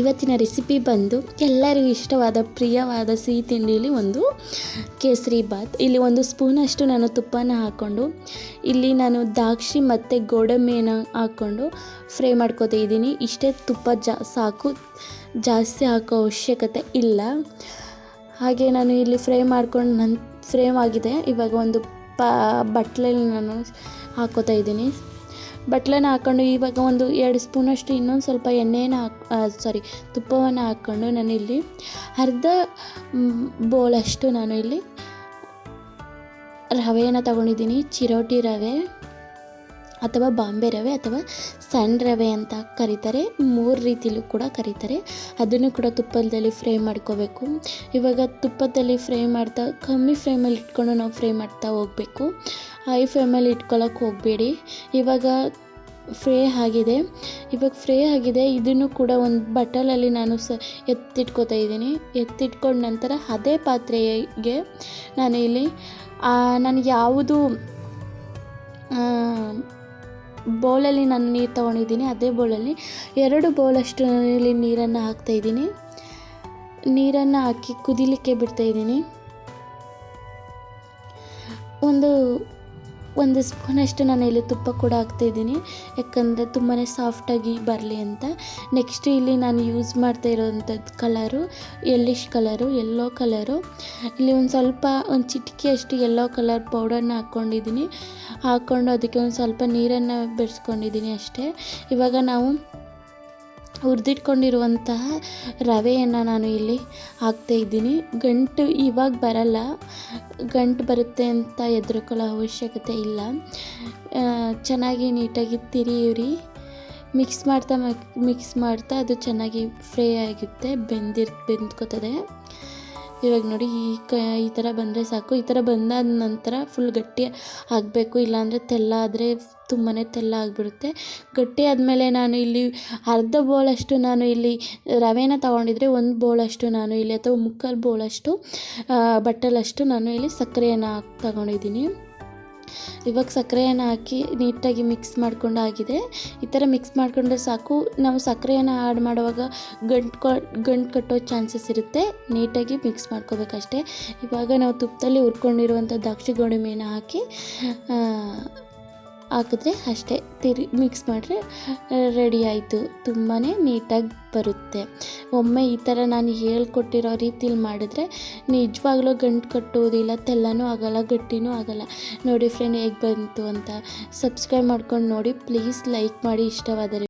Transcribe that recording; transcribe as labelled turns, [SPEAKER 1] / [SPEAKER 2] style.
[SPEAKER 1] ಇವತ್ತಿನ ರೆಸಿಪಿ ಬಂದು ಎಲ್ಲರಿಗೂ ಇಷ್ಟವಾದ ಪ್ರಿಯವಾದ ಸಿಹಿ ತಿಂಡಿಯಲ್ಲಿ ಒಂದು ಕೇಸರಿ ಬಾತ್. ಇಲ್ಲಿ ಒಂದು ಸ್ಪೂನಷ್ಟು ನಾನು ತುಪ್ಪನ ಹಾಕ್ಕೊಂಡು, ಇಲ್ಲಿ ನಾನು ದ್ರಾಕ್ಷಿ ಮತ್ತು ಗೋಡಂಬಿಯನ್ನು ಹಾಕ್ಕೊಂಡು ಫ್ರೈ ಮಾಡ್ಕೋತಾ ಇದ್ದೀನಿ. ಇಷ್ಟೇ ತುಪ್ಪ ಜಾ, ಸಾಕು, ಜಾಸ್ತಿ ಹಾಕೋ ಅವಶ್ಯಕತೆ ಇಲ್ಲ. ಹಾಗೆ ನಾನು ಇಲ್ಲಿ ಫ್ರೈ ಮಾಡ್ಕೊಂಡು ನನ್ನ ಫ್ರೈ ಆಗಿದೆ ಇವಾಗ ಒಂದು ಪ, ಬಟ್ಲಲ್ಲಿ ನಾನು ಹಾಕೋತಾ ಇದ್ದೀನಿ. ಬಟ್ಲನ್ನ ಹಾಕ್ಕೊಂಡು ಇವಾಗ ಒಂದು ಎರಡು ಸ್ಪೂನಷ್ಟು ಇನ್ನೊಂದು ಸ್ವಲ್ಪ ಎಣ್ಣೆಯನ್ನು ಹಾಕ್ ಸಾರಿ ತುಪ್ಪವನ್ನು ಹಾಕ್ಕೊಂಡು ನಾನಿಲ್ಲಿ ಅರ್ಧ ಬೋಳಷ್ಟು ನಾನು ಇಲ್ಲಿ ರವೆಯನ್ನು ತಗೊಂಡಿದ್ದೀನಿ, ಚಿರೋಟಿ ರವೆ. ಅಥವಾ ಬಾಂಬೆ ರವೆ ಅಥವಾ ಸಣ್ಣ ರವೆ ಅಂತ ಕರೀತಾರೆ. ಮೂರು ರೀತಿಲೂ ಕೂಡ ಕರೀತಾರೆ. ಅದನ್ನು ಕೂಡ ತುಪ್ಪದಲ್ಲಿ ಫ್ರೈ ಮಾಡ್ಕೋಬೇಕು. ಇವಾಗ ತುಪ್ಪದಲ್ಲಿ ಫ್ರೈ ಮಾಡ್ತಾ, ಕಮ್ಮಿ ಫ್ಲೇಮಲ್ಲಿ ಇಟ್ಕೊಂಡು ನಾವು ಫ್ರೈ ಮಾಡ್ತಾ ಹೋಗಬೇಕು. ಹೈ ಫ್ಲೇಮಲ್ಲಿ ಇಟ್ಕೊಳ್ಳೋಕೆ ಹೋಗಬೇಡಿ. ಇವಾಗ ಫ್ರೈ ಆಗಿದೆ. ಇವಾಗ ಫ್ರೈ ಆಗಿದೆ. ಇದನ್ನು ಕೂಡ ಒಂದು ಬಟ್ಟಲಲ್ಲಿ ನಾನು ಸ, ಎತ್ತಿಟ್ಕೋತಾ ಇದ್ದೀನಿ. ಎತ್ತಿಟ್ಕೊಂಡ ನಂತರ ಅದೇ ಪಾತ್ರೆಗೆ ನಾನು ಇಲ್ಲಿ ನಾನು ಯಾವುದು ಬೌಲಲ್ಲಿ ನಾನು ನೀರು ತೊಗೊಂಡಿದ್ದೀನಿ. ಅದೇ ಬೌಲಲ್ಲಿ ಎರಡು ಬೌಲಷ್ಟು ಇಲ್ಲಿ ನೀರನ್ನು ಹಾಕ್ತಾಯಿದ್ದೀನಿ ನೀರನ್ನು ಹಾಕಿ ಕುದಿಲಿಕ್ಕೆ ಬಿಡ್ತಾಯಿದ್ದೀನಿ ಒಂದು ಒಂದು ಸ್ಪೂನಷ್ಟು ನಾನು ಇಲ್ಲಿ ತುಪ್ಪ ಕೂಡ ಹಾಕ್ತಾಯಿದ್ದೀನಿ ಯಾಕಂದರೆ ತುಂಬಾ ಸಾಫ್ಟಾಗಿ ಬರಲಿ ಅಂತ. ನೆಕ್ಸ್ಟ್ ಇಲ್ಲಿ ನಾನು ಯೂಸ್ ಮಾಡ್ತಾ ಇರೋವಂಥದ್ದು colour yellowish colour yellow colour ಇಲ್ಲಿ ಒಂದು ಸ್ವಲ್ಪ, ಒಂದು ಚಿಟಿಕೆಯಷ್ಟು ಯೆಲ್ಲೋ ಕಲರ್ ಪೌಡರ್ನ ಹಾಕ್ಕೊಂಡಿದ್ದೀನಿ ಹಾಕ್ಕೊಂಡು ಅದಕ್ಕೆ ಒಂದು ಸ್ವಲ್ಪ ನೀರನ್ನು ಬೆರೆಸ್ಕೊಂಡಿದ್ದೀನಿ ಅಷ್ಟೇ. ಇವಾಗ ನಾವು ಹುರಿದಿಟ್ಕೊಂಡಿರುವಂತಹ ರವೆಯನ್ನು ನಾನು ಇಲ್ಲಿ ಹಾಕ್ತಾ ಇದ್ದೀನಿ. ಗಂಟು ಇವಾಗ ಬರಲ್ಲ. ಗಂಟು ಬರುತ್ತೆ ಅಂತ ಎದುರುಕೊಳ್ಳೋ ಅವಶ್ಯಕತೆ ಇಲ್ಲ. ಚೆನ್ನಾಗಿ ನೀಟಾಗಿ ತಿರಿಯಿರಿ. ಮಿಕ್ಸ್ ಮಾಡ್ತಾ ಮಿಕ್ಸ್ ಮಾಡ್ತಾ ಅದು ಚೆನ್ನಾಗಿ ಫ್ರೈ ಆಗುತ್ತೆ, ಬೆಂದಿರ್, ಬೆಂದ್ಕೋತದೆ. ಇವಾಗ ನೋಡಿ ಈ ಕ, ಈ ಥರ ಬಂದರೆ ಸಾಕು. ಈ ಥರ ಬಂದಾದ ನಂತರ ಫುಲ್ ಗಟ್ಟಿ ಆಗಬೇಕು. ಇಲ್ಲಾಂದರೆ ತೆಲ್ಲ ಆದರೆ ತುಂಬಾ ತೆಲ್ಲ ಆಗಿಬಿಡುತ್ತೆ. ಗಟ್ಟಿ ಆದಮೇಲೆ ನಾನು ಇಲ್ಲಿ ಅರ್ಧ ಬೋಳಷ್ಟು ನಾನು ಇಲ್ಲಿ ರವೆನ ತೊಗೊಂಡಿದ್ರೆ ಒಂದು ಬೋಳಷ್ಟು ನಾನು ಇಲ್ಲಿ, ಅಥವಾ ಮುಕ್ಕಾಲು ಬೋಳಷ್ಟು ಬಟ್ಟಲಷ್ಟು ನಾನು ಇಲ್ಲಿ ಸಕ್ಕರೆಯನ್ನು ಹಾಕಿ, ತಗೊಂಡಿದ್ದೀನಿ. ಇವಾಗ ಸಕ್ಕರೆಯನ್ನು ಹಾಕಿ ನೀಟಾಗಿ ಮಿಕ್ಸ್ ಮಾಡ್ಕೊಂಡು ಆಗಿದೆ ಈ ಥರ ಮಿಕ್ಸ್ ಮಾಡಿಕೊಂಡ್ರೆ ಸಾಕು. ನಾವು ಸಕ್ಕರೆಯನ್ನು ಆ್ಯಡ್ ಮಾಡುವಾಗ ಗಂಟು ಗಂಟು ಕಟ್ಟೋ ಚಾನ್ಸಸ್ ಇರುತ್ತೆ. ನೀಟಾಗಿ ಮಿಕ್ಸ್ ಮಾಡ್ಕೋಬೇಕಷ್ಟೇ. ಇವಾಗ ನಾವು ತುಪ್ಪದಲ್ಲಿ ಹುರ್ಕೊಂಡಿರುವಂಥ ದ್ರಾಕ್ಷಿ ಗೋಡಂಬಿಯನ್ನು ಹಾಕಿ ಹಾಕಿದ್ರೆ ಅಷ್ಟೇ. ತಿರು ಮಿಕ್ಸ್ ಮಾಡಿದ್ರೆ ರೆಡಿ ಆಯಿತು. ತುಂಬಾ ನೀಟಾಗಿ ಬರುತ್ತೆ. ಒಮ್ಮೆ ಈ ಥರ ನಾನು ಹೇಳ್ಕೊಟ್ಟಿರೋ ರೀತಿಲಿ ಮಾಡಿದ್ರೆ ನಿಜವಾಗ್ಲೂ ಗಂಟು ಕಟ್ಟೋದಿಲ್ಲ, ತೆಲ್ಲನೂ ಆಗೋಲ್ಲ, ಗಟ್ಟಿನೂ ಆಗಲ್ಲ. ನೋಡಿ ಫ್ರೆಂಡ್ ಹೇಗೆ ಬಂತು ಅಂತ. ಸಬ್ಸ್ಕ್ರೈಬ್ ಮಾಡ್ಕೊಂಡು ನೋಡಿ ಪ್ಲೀಸ್ ಲೈಕ್ ಮಾಡಿ, ಇಷ್ಟವಾದರೆ.